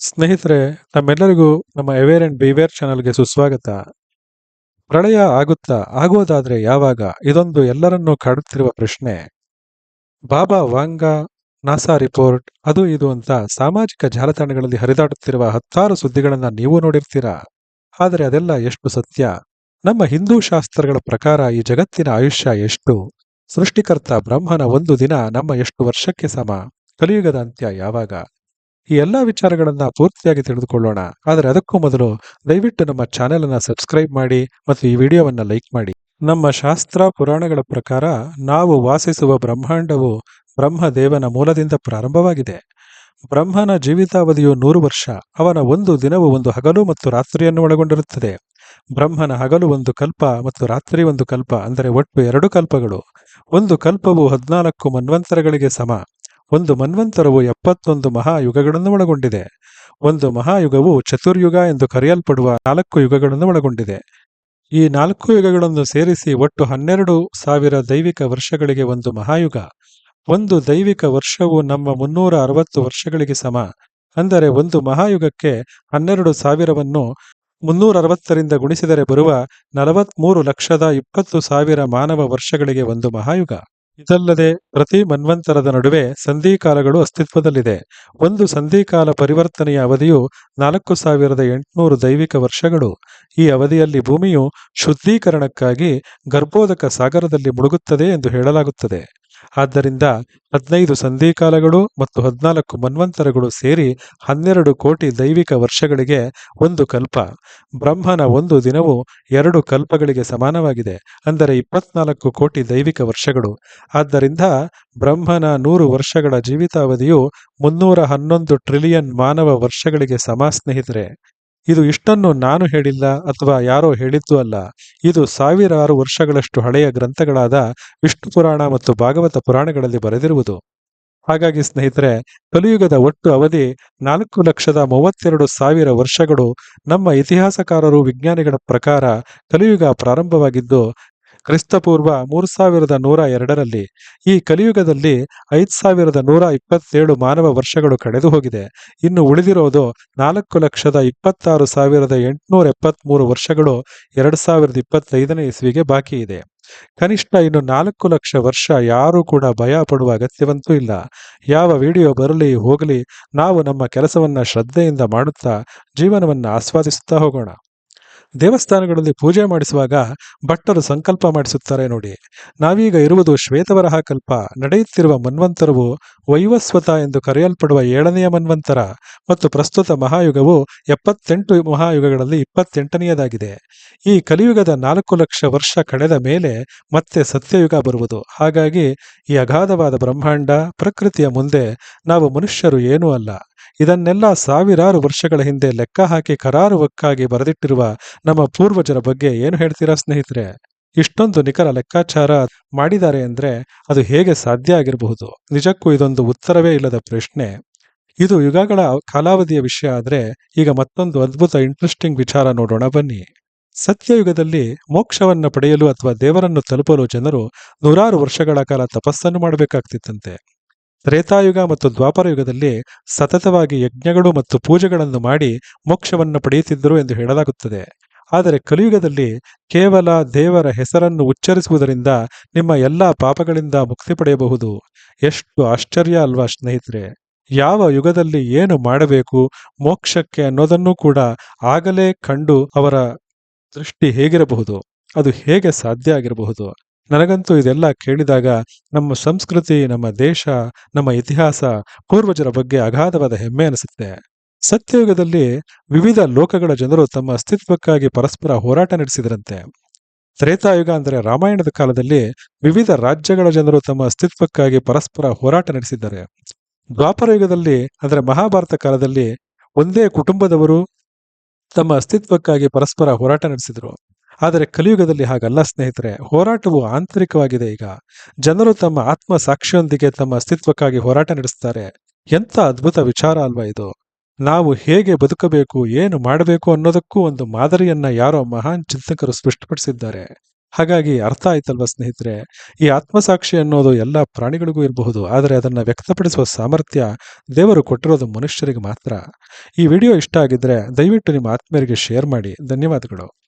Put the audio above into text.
ಸ್ನೇಹಿತರೆ, ತಮ್ಮೆಲ್ಲರಿಗೂ ನಮ್ಮ ಅವೇರ್ ಅಂಡ್ ಬಿವೇರ್ ಚಾನಲ್ಗೆ ಸುಸ್ವಾಗತ. ಪ್ರಳಯ ಆಗುತ್ತಾ ಆಗೋದಾದ್ರೆ ಯಾವಾಗ? ಇದೊಂದು ಎಲ್ಲರನ್ನೂ ಕಾಡುತ್ತಿರುವ ಪ್ರಶ್ನೆ. ಬಾಬಾ ವಾಂಗಾ, ನಾಸಾ ರಿಪೋರ್ಟ್, ಅದು ಇದು ಅಂತ ಸಾಮಾಜಿಕ ಜಾಲತಾಣಗಳಲ್ಲಿ ಹರಿದಾಡುತ್ತಿರುವ ಹತ್ತಾರು ಸುದ್ದಿಗಳನ್ನ ನೀವು ನೋಡಿರ್ತೀರಾ? ಆದರೆ ಅದೆಲ್ಲ ಎಷ್ಟು ಸತ್ಯ? ನಮ್ಮ ಹಿಂದೂ ಶಾಸ್ತ್ರಗಳ ಪ್ರಕಾರ ಈ ಜಗತ್ತಿನ ಆಯುಷ್ಯ ಎಷ್ಟು? ಸೃಷ್ಟಿಕರ್ತ ಬ್ರಹ್ಮನ ಒಂದು ದಿನ ನಮ್ಮ ಎಷ್ಟು ವರ್ಷಕ್ಕೆ ಸಮ? ಕಲಿಯುಗದ ಅಂತ್ಯ ಯಾವಾಗ? ಈ ಎಲ್ಲ ವಿಚಾರಗಳನ್ನ ಪೂರ್ತಿಯಾಗಿ ತಿಳಿದುಕೊಳ್ಳೋಣ. ಆದರೆ ಅದಕ್ಕೂ ಮೊದಲು ದಯವಿಟ್ಟು ನಮ್ಮ ಚಾನೆಲ್ ಅನ್ನ ಸಬ್ಸ್ಕ್ರೈಬ್ ಮಾಡಿ ಮತ್ತು ಈ ವಿಡಿಯೋವನ್ನ ಲೈಕ್ ಮಾಡಿ. ನಮ್ಮ ಶಾಸ್ತ್ರ ಪುರಾಣಗಳ ಪ್ರಕಾರ ನಾವು ವಾಸಿಸುವ ಬ್ರಹ್ಮಾಂಡವು ಬ್ರಹ್ಮದೇವನ ಮೂಲದಿಂದ ಪ್ರಾರಂಭವಾಗಿದೆ. ಬ್ರಹ್ಮನ ಜೀವಿತಾವಧಿಯು ನೂರು ವರ್ಷ, ಅವನ ಒಂದು ದಿನವು ಒಂದು ಹಗಲು ಮತ್ತು ರಾತ್ರಿಯನ್ನು ಒಳಗೊಂಡಿರುತ್ತದೆ. ಬ್ರಹ್ಮನ ಹಗಲು ಒಂದು ಕಲ್ಪ ಮತ್ತು ರಾತ್ರಿ ಒಂದು ಕಲ್ಪ, ಅಂದರೆ ಒಟ್ಟು ಎರಡು ಕಲ್ಪಗಳು. ಒಂದು ಕಲ್ಪವು ಹದಿನಾಲ್ಕು ಮನ್ವಂತರಗಳಿಗೆ ಸಮ. ಒಂದು ಮನ್ವಂತರವು ಎಪ್ಪತ್ತೊಂದು ಮಹಾಯುಗಗಳನ್ನು ಒಳಗೊಂಡಿದೆ. ಒಂದು ಮಹಾಯುಗವು ಚತುರ್ಯುಗ ಎಂದು ಕರೆಯಲ್ಪಡುವ ನಾಲ್ಕು ಯುಗಗಳನ್ನು ಒಳಗೊಂಡಿದೆ. ಈ ನಾಲ್ಕು ಯುಗಗಳನ್ನು ಸೇರಿಸಿ ಒಟ್ಟು ಹನ್ನೆರಡು ಸಾವಿರ ದೈವಿಕ ವರ್ಷಗಳಿಗೆ ಒಂದು ಮಹಾಯುಗ. ಒಂದು ದೈವಿಕ ವರ್ಷವು ನಮ್ಮ ಮುನ್ನೂರ ಅರವತ್ತು ವರ್ಷಗಳಿಗೆ ಸಮ. ಅಂದರೆ ಒಂದು ಮಹಾಯುಗಕ್ಕೆ ಹನ್ನೆರಡು ಸಾವಿರವನ್ನು ಮುನ್ನೂರ ಅರವತ್ತರಿಂದ ಗುಣಿಸಿದರೆ ಬರುವ ನಲವತ್ಮೂರು ಲಕ್ಷದ ಇಪ್ಪತ್ತು ಸಾವಿರ ಮಾನವ ವರ್ಷಗಳಿಗೆ ಒಂದು ಮಹಾಯುಗ. ಇದಲ್ಲದೆ ಪ್ರತಿ ಮನ್ವಂತರದ ನಡುವೆ ಸಂಧಿಕಾಲಗಳು ಅಸ್ತಿತ್ವದಲ್ಲಿದೆ. ಒಂದು ಸಂಧಿಕಾಲ ಪರಿವರ್ತನೆಯ ಅವಧಿಯು ನಾಲ್ಕು ಸಾವಿರದ ಎಂಟುನೂರು ದೈವಿಕ ವರ್ಷಗಳು. ಈ ಅವಧಿಯಲ್ಲಿ ಭೂಮಿಯು ಶುದ್ಧೀಕರಣಕ್ಕಾಗಿ ಗರ್ಭೋದಕ ಸಾಗರದಲ್ಲಿ ಮುಳುಗುತ್ತದೆ ಎಂದು ಹೇಳಲಾಗುತ್ತದೆ. ಆದ್ದರಿಂದ ಹದಿನೈದು ಸಂಧಿಕಾಲಗಳು ಮತ್ತು ಹದಿನಾಲ್ಕು ಮನ್ವಂತರಗಳು ಸೇರಿ ಹನ್ನೆರಡು ಕೋಟಿ ದೈವಿಕ ವರ್ಷಗಳಿಗೆ ಒಂದು ಕಲ್ಪ. ಬ್ರಹ್ಮನ ಒಂದು ದಿನವು ಎರಡು ಕಲ್ಪಗಳಿಗೆ ಸಮಾನವಾಗಿದೆ, ಅಂದರೆ ಇಪ್ಪತ್ನಾಲ್ಕು ಕೋಟಿ ದೈವಿಕ ವರ್ಷಗಳು. ಆದ್ದರಿಂದ ಬ್ರಹ್ಮನ ನೂರು ವರ್ಷಗಳ ಜೀವಿತಾವಧಿಯು ಮುನ್ನೂರ ಹನ್ನೊಂದು ಟ್ರಿಲಿಯನ್ ಮಾನವ ವರ್ಷಗಳಿಗೆ ಸಮ ಸ್ನೇಹಿತರೆ. ಇದು ಇಷ್ಟನ್ನು ನಾನು ಹೇಳಿಲ್ಲ ಅಥವಾ ಯಾರೋ ಹೇಳಿದ್ದು ಅಲ್ಲ. ಇದು ಸಾವಿರಾರು ವರ್ಷಗಳಷ್ಟು ಹಳೆಯ ಗ್ರಂಥಗಳಾದ ವಿಷ್ಣು ಪುರಾಣ ಮತ್ತು ಭಾಗವತ ಪುರಾಣಗಳಲ್ಲಿ ಬರೆದಿರುವುದು. ಹಾಗಾಗಿ ಸ್ನೇಹಿತರೆ, ಕಲಿಯುಗದ ಒಟ್ಟು ಅವಧಿ ನಾಲ್ಕು ಲಕ್ಷದ ಮೂವತ್ತೆರಡು ಸಾವಿರ ವರ್ಷಗಳು ನಮ್ಮ ಇತಿಹಾಸಕಾರರು ವಿಜ್ಞಾನಿಗಳ ಪ್ರಕಾರ ಕಲಿಯುಗ ಪ್ರಾರಂಭವಾಗಿದ್ದು ಕ್ರಿಸ್ತಪೂರ್ವ ಮೂರು ಸಾವಿರದ ನೂರ ಎರಡರಲ್ಲಿ, ಈ ಕಲಿಯುಗದಲ್ಲಿ ಐದು ಸಾವಿರದ ನೂರ ಇಪ್ಪತ್ತೇಳು ಮಾನವ ವರ್ಷಗಳು ಕಳೆದು ಹೋಗಿದೆ ಇನ್ನು ಉಳಿದಿರೋದು ನಾಲ್ಕು ಲಕ್ಷದ ಇಪ್ಪತ್ತಾರು ಸಾವಿರದ ಎಂಟುನೂರ ಎಪ್ಪತ್ಮೂರು ವರ್ಷಗಳು ಎರಡು ಸಾವಿರದ ಇಪ್ಪತ್ತೈದನೇ ಇಸ್ವಿಗೆ ಬಾಕಿ ಇದೆ. ಕನಿಷ್ಠ ಇನ್ನು ನಾಲ್ಕು ಲಕ್ಷ ವರ್ಷ ಯಾರೂ ಕೂಡ ಭಯ ಪಡುವ ಅಗತ್ಯವಂತೂ ಇಲ್ಲ. ಯಾವ ವಿಡಿಯೋ ಬರಲಿ, ಹೋಗಲಿ, ನಾವು ನಮ್ಮ ಕೆಲಸವನ್ನ ಶ್ರದ್ಧೆಯಿಂದ ಮಾಡುತ್ತಾ ಜೀವನವನ್ನು ಆಸ್ವಾದಿಸುತ್ತಾ ಹೋಗೋಣ. ದೇವಸ್ಥಾನಗಳಲ್ಲಿ ಪೂಜೆ ಮಾಡಿಸುವಾಗ ಭಟ್ಟರು ಸಂಕಲ್ಪ ಮಾಡಿಸುತ್ತಾರೆ ನೋಡಿ. ನಾವೀಗ ಇರುವುದು ಶ್ವೇತವರಹ ಕಲ್ಪ. ನಡೆಯುತ್ತಿರುವ ಮನ್ವಂತರವು ವೈವಸ್ವತ ಎಂದು ಕರೆಯಲ್ಪಡುವ ಏಳನೆಯ ಮನ್ವಂತರ ಮತ್ತು ಪ್ರಸ್ತುತ ಮಹಾಯುಗವು ಎಪ್ಪತ್ತೆಂಟು ಮಹಾಯುಗಗಳಲ್ಲಿ ಇಪ್ಪತ್ತೆಂಟನೆಯದಾಗಿದೆ. ಈ ಕಲಿಯುಗದ ನಾಲ್ಕು ಲಕ್ಷ ವರ್ಷ ಕಳೆದ ಮೇಲೆ ಮತ್ತೆ ಸತ್ಯಯುಗ ಬರುವುದು. ಹಾಗಾಗಿ ಈ ಅಗಾಧವಾದ ಬ್ರಹ್ಮಾಂಡ ಪ್ರಕೃತಿಯ ಮುಂದೆ ನಾವು ಮನುಷ್ಯರು ಏನೂ ಅಲ್ಲ. ಇದನ್ನೆಲ್ಲ ಸಾವಿರಾರು ವರ್ಷಗಳ ಹಿಂದೆ ಲೆಕ್ಕ ಹಾಕಿ ಕರಾರುವಕ್ಕಾಗಿ ಬರೆದಿಟ್ಟಿರುವ ನಮ್ಮ ಪೂರ್ವಜರ ಬಗ್ಗೆ ಏನು ಹೇಳ್ತೀರಾ ಸ್ನೇಹಿತರೆ? ಇಷ್ಟೊಂದು ನಿಖರ ಲೆಕ್ಕಾಚಾರ ಮಾಡಿದ್ದಾರೆ ಅಂದ್ರೆ ಅದು ಹೇಗೆ ಸಾಧ್ಯ ಆಗಿರಬಹುದು? ನಿಜಕ್ಕೂ ಇದೊಂದು ಉತ್ತರವೇ ಇಲ್ಲದ ಪ್ರಶ್ನೆ. ಇದು ಯುಗಗಳ ಕಾಲಾವಧಿಯ ವಿಷಯ ಆದ್ರೆ ಈಗ ಮತ್ತೊಂದು ಅದ್ಭುತ ಇಂಟ್ರೆಸ್ಟಿಂಗ್ ವಿಚಾರ ನೋಡೋಣ ಬನ್ನಿ. ಸತ್ಯಯುಗದಲ್ಲಿ ಮೋಕ್ಷವನ್ನ ಪಡೆಯಲು ಅಥವಾ ದೇವರನ್ನು ತಲುಪಲು ಜನರು ನೂರಾರು ವರ್ಷಗಳ ಕಾಲ ತಪಸ್ಸನ್ನು ಮಾಡಬೇಕಾಗ್ತಿತ್ತಂತೆ. ತ್ರೇತಾಯುಗ ಮತ್ತು ದ್ವಾಪರ ಯುಗದಲ್ಲಿ ಸತತವಾಗಿ ಯಜ್ಞಗಳು ಮತ್ತು ಪೂಜೆಗಳನ್ನು ಮಾಡಿ ಮೋಕ್ಷವನ್ನು ಪಡೆಯುತ್ತಿದ್ದರು ಎಂದು ಹೇಳಲಾಗುತ್ತದೆ. ಆದರೆ ಕಲಿಯುಗದಲ್ಲಿ ಕೇವಲ ದೇವರ ಹೆಸರನ್ನು ಉಚ್ಚರಿಸುವುದರಿಂದ ನಿಮ್ಮ ಎಲ್ಲ ಪಾಪಗಳಿಂದ ಮುಕ್ತಿ ಪಡೆಯಬಹುದು. ಎಷ್ಟು ಆಶ್ಚರ್ಯ ಅಲ್ವಾ ಸ್ನೇಹಿತರೆ. ಯಾವ ಯುಗದಲ್ಲಿ ಏನು ಮಾಡಬೇಕು ಮೋಕ್ಷಕ್ಕೆ ಅನ್ನೋದನ್ನು ಕೂಡ ಆಗಲೇ ಕಂಡು ಅವರ ದೃಷ್ಟಿ ಹೇಗಿರಬಹುದು. ಅದು ಹೇಗೆ ಸಾಧ್ಯ ಆಗಿರಬಹುದು. ನನಗಂತೂ ಇದೆಲ್ಲ ಕೇಳಿದಾಗ ನಮ್ಮ ಸಂಸ್ಕೃತಿ, ನಮ್ಮ ದೇಶ, ನಮ್ಮ ಇತಿಹಾಸ ಪೂರ್ವಜರ ಬಗ್ಗೆ ಅಗಾಧವಾದ ಹೆಮ್ಮೆ ಅನಿಸುತ್ತೆ. ಸತ್ಯಯುಗದಲ್ಲಿ ವಿವಿಧ ಲೋಕಗಳ ಜನರು ತಮ್ಮ ಅಸ್ತಿತ್ವಕ್ಕಾಗಿ ಪರಸ್ಪರ ಹೋರಾಟ ನಡೆಸಿದರಂತೆ. ತ್ರೇತಾಯುಗ ಅಂದರೆ ರಾಮಾಯಣದ ಕಾಲದಲ್ಲಿ ವಿವಿಧ ರಾಜ್ಯಗಳ ಜನರು ತಮ್ಮ ಅಸ್ತಿತ್ವಕ್ಕಾಗಿ ಪರಸ್ಪರ ಹೋರಾಟ ನಡೆಸಿದ್ದಾರೆ. ದ್ವಾಪರಯುಗದಲ್ಲಿ ಅಂದರೆ ಮಹಾಭಾರತ ಕಾಲದಲ್ಲಿ ಒಂದೇ ಕುಟುಂಬದವರು ತಮ್ಮ ಅಸ್ತಿತ್ವಕ್ಕಾಗಿ ಪರಸ್ಪರ ಹೋರಾಟ ನಡೆಸಿದರು. ಆದರೆ ಕಲಿಯುಗದಲ್ಲಿ ಹಾಗಲ್ಲ, ಸ್ನೇಹಿತರೆ. ಹೋರಾಟವು ಆಂತರಿಕವಾಗಿದೆ ಈಗ. ಜನರು ತಮ್ಮ ಆತ್ಮ ಸಾಕ್ಷಿಯೊಂದಿಗೆ ತಮ್ಮ ಅಸ್ತಿತ್ವಕ್ಕಾಗಿ ಹೋರಾಟ ನಡೆಸ್ತಾರೆ. ಎಂಥ ಅದ್ಭುತ ವಿಚಾರ ಅಲ್ವಾ ಇದು. ನಾವು ಹೇಗೆ ಬದುಕಬೇಕು, ಏನು ಮಾಡಬೇಕು ಅನ್ನೋದಕ್ಕೂ ಒಂದು ಮಾದರಿಯನ್ನ ಯಾರೋ ಮಹಾನ್ ಚಿಂತಕರು ಸ್ಪಷ್ಟಪಡಿಸಿದ್ದಾರೆ. ಹಾಗಾಗಿ ಅರ್ಥ ಆಯ್ತಲ್ವ ಸ್ನೇಹಿತರೆ? ಈ ಆತ್ಮಸಾಕ್ಷಿ ಅನ್ನೋದು ಎಲ್ಲ ಪ್ರಾಣಿಗಳಿಗೂ ಇರಬಹುದು, ಆದರೆ ಅದನ್ನು ವ್ಯಕ್ತಪಡಿಸುವ ಸಾಮರ್ಥ್ಯ ದೇವರು ಕೊಟ್ಟಿರೋದು ಮನುಷ್ಯರಿಗೆ ಮಾತ್ರ. ಈ ವಿಡಿಯೋ ಇಷ್ಟ ಆಗಿದ್ರೆ ದಯವಿಟ್ಟು ನಿಮ್ಮ ಆತ್ಮೀಯರಿಗೆ ಶೇರ್ ಮಾಡಿ. ಧನ್ಯವಾದಗಳು.